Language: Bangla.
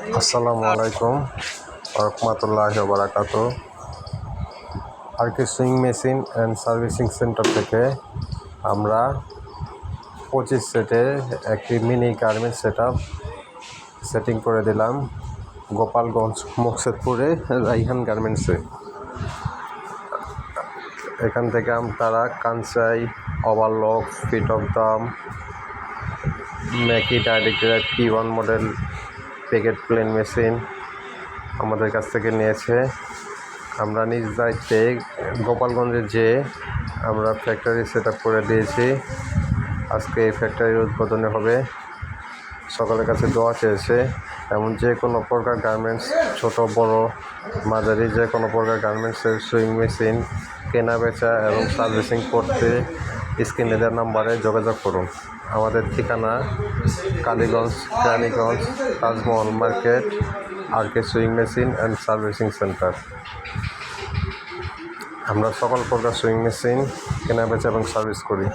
আসসালামু আলাইকুম। রহমতুল্লাহ বারাকাত আর কি sewing machine and servicing centre থেকে আমরা পঁচিশ সেটে একটি মিনি গার্মেন্ট সেট সেটিং করে দিলাম গোপালগঞ্জ, মুকসেদপুরে, রাইহান গার্মেন্টসে। এখান থেকে তারা কাঞ্চাই ওভারলক, ফিট অফ দাম, Mackie direct P one model packet plain machine আমাদের কাছ থেকে নিয়েছে। আমরা নিজ দায়িত্বে গোপালগঞ্জে যে আমরা ফ্যাক্টরি সেট করে দিয়েছি, আজকে এই ফ্যাক্টরির উদ্বোধনে হবে। সকলের কাছে দোয়া চেয়েছে, এমন যে কোনো প্রকার গার্মেন্টস ছোট, বড়, মাঝারি যে কোনো প্রকার গার্মেন্টসের সুইং মেশিন কেনা, বেচা এবং সার্ভিসিং করতে স্ক্রিনে দেওয়ার নাম্বারে যোগাযোগ করুন। আমাদের ঠিকানা Kaliganj, Keraniganj, Tajmahal market, R K sewing machine and servicing centre. আমরা সকল প্রকার সুইং মেশিন কেনা, বেচা এবং সার্ভিস করি।